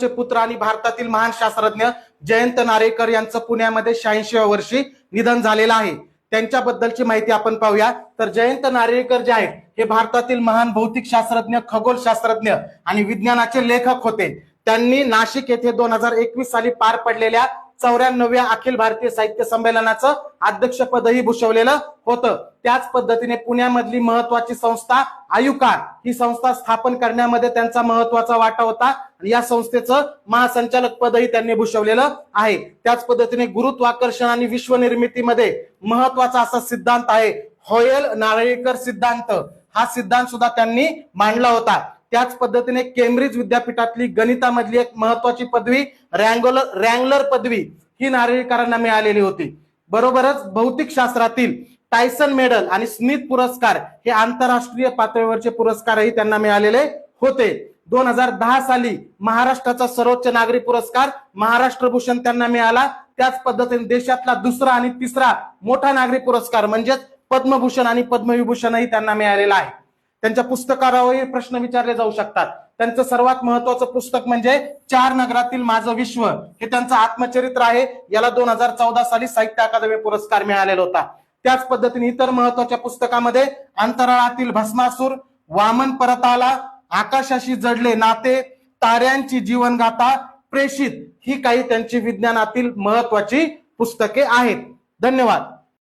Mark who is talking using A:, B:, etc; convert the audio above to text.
A: चे पुत्र आणि भारतातील महान शास्त्रज्ञ जयंत नारेकर यांचं पुण्यामध्ये शहाऐंशीव्या वर्षी निधन झालेलं आहे. त्यांच्याबद्दलची माहिती आपण पाहूया. तर जयंत नारेकर जे आहेत हे भारतातील महान भौतिक शास्त्रज्ञ खगोलशास्त्रज्ञ आणि विज्ञानाचे लेखक होते. त्यांनी नाशिक येथे दोन हजार एकवीस साली पार पडलेल्या चौऱ्याण्णव्या अखिल भारतीय साहित्य संमेलनाचं अध्यक्षपदही भूषवलेलं होतं. त्याच पद्धतीने पुण्यामधली महत्वाची संस्था आयुकार ही संस्था स्थापन करण्यामध्ये त्यांचा महत्त्वाचा वाटा होता. आणि या संस्थेचं महासंचालक पदही त्यांनी भूषवलेलं आहे. त्याच पद्धतीने गुरुत्वाकर्षण आणि विश्वनिर्मितीमध्ये महत्त्वाचा असा सिद्धांत आहे. होयल नारळीकर सिद्धांत. हा सिद्धांत सुद्धा त्यांनी मांडला होता. त्याच पद्धतीने केम्ब्रिज विद्यापीठातली गणितामधली एक महत्वाची पदवी रँगोलर रँगलर पदवी ही नारळीकरांना मिळालेली होती. बरोबरच भौतिक शास्त्रातील टायसन मेडल आणि स्मिथ पुरस्कार हे आंतरराष्ट्रीय पातळीवरचे पुरस्कारही त्यांना मिळालेले होते. दोन हजार दहा साली महाराष्ट्राचा सर्वोच्च नागरी पुरस्कार महाराष्ट्र भूषण त्यांना मिळाला. त्याच पद्धतीने देशातला दुसरा आणि तिसरा मोठा नागरी पुरस्कार म्हणजेच पद्मभूषण आणि पद्मविभूषणही त्यांना मिळालेला आहे. त्यांच्या पुस्तकावरही प्रश्न विचारले जाऊ शकतात. त्यांचं सर्वात महत्वाचं पुस्तक म्हणजे चार नगरातील माझं विश्व हे त्यांचं आत्मचरित्र आहे. याला दोन हजार चौदा साली साहित्य अकादमी पुरस्कार मिळालेला होता. त्याच पद्धतीने इतर महत्त्वाच्या पुस्तकामध्ये अंतराळातील भस्मासूर वामन परत आला आकाशाशी जडले नाते ताऱ्यांची जीवनगाथा प्रेषित ही काही त्यांची विज्ञानातील महत्वाची पुस्तके आहेत. धन्यवाद.